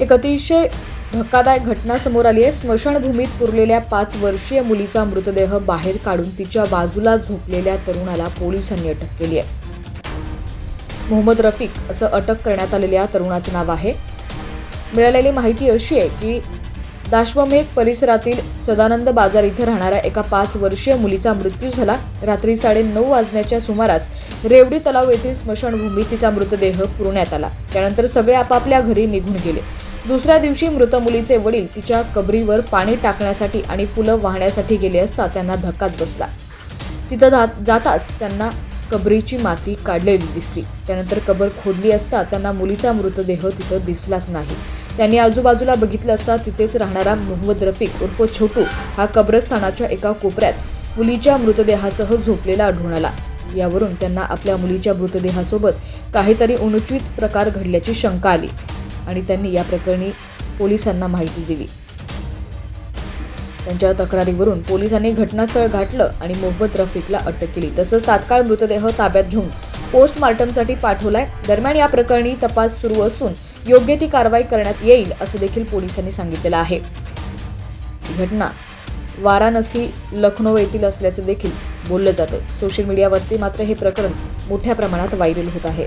एक अतिशय धक्कादायक घटना समोर आली आहे. स्मशानभूमीत पुरलेल्या पाच वर्षीय मुलीचा मृतदेह बाहेर काढून तिच्या बाजूला झोपलेल्या तरुणाला पोलिसांनी अटक केली आहे. मोहम्मद रफिक असं अटक करण्यात आलेल्या तरुणाचं नाव आहे. मिळालेली माहिती अशी आहे की दाश्वमेघ परिसरातील सदानंद बाजार इथे राहणाऱ्या एका पाच वर्षीय मुलीचा मृत्यू झाला. रात्री साडेनऊ वाजण्याच्या सुमारास रेवडी तलाव येथील स्मशानभूमीत तिचा मृतदेह पुरण्यात आला. त्यानंतर सगळे आपापल्या घरी निघून गेले. दुसऱ्या दिवशी मृत मुलीचे वडील तिच्या कबरीवर पाणी टाकण्यासाठी आणि फुलं वाहण्यासाठी गेले असता त्यांना धक्काच बसला. तिथं जात जाताच त्यांना कबरीची माती काढलेली दिसली. त्यानंतर कबर खोदली असता त्यांना मुलीचा मृतदेह तिथं दिसलाच नाही. त्यांनी आजूबाजूला बघितलं असता तिथेच राहणारा मोहम्मद रफिक उर्फ छोटू हा कब्रस्थानाच्या एका कोपऱ्यात मुलीच्या मृतदेहासह झोपलेला आढळून आला. यावरून त्यांना आपल्या मुलीच्या मृतदेहासोबत काहीतरी अनुचित प्रकार घडल्याची शंका आली. आणि त्यांनी या प्रकरणी पोलिसांना माहिती दिली. त्यांच्या तक्रारीवरून पोलिसांनी घटनास्थळ गाठलं आणि मोहम्मद रफिकला अटक केली. तसंच तात्काळ मृतदेह ताब्यात घेऊन पोस्टमार्टमसाठी पाठवलाय. दरम्यान या प्रकरणी तपास सुरू असून योग्य ती कारवाई करण्यात येईल असं देखील पोलिसांनी सांगितलेलं आहे. ही घटना वाराणसी लखनौ येथील असल्याचं देखील बोललं जातं. सोशल मीडियावरती मात्र हे प्रकरण मोठ्या प्रमाणात व्हायरल होत आहे.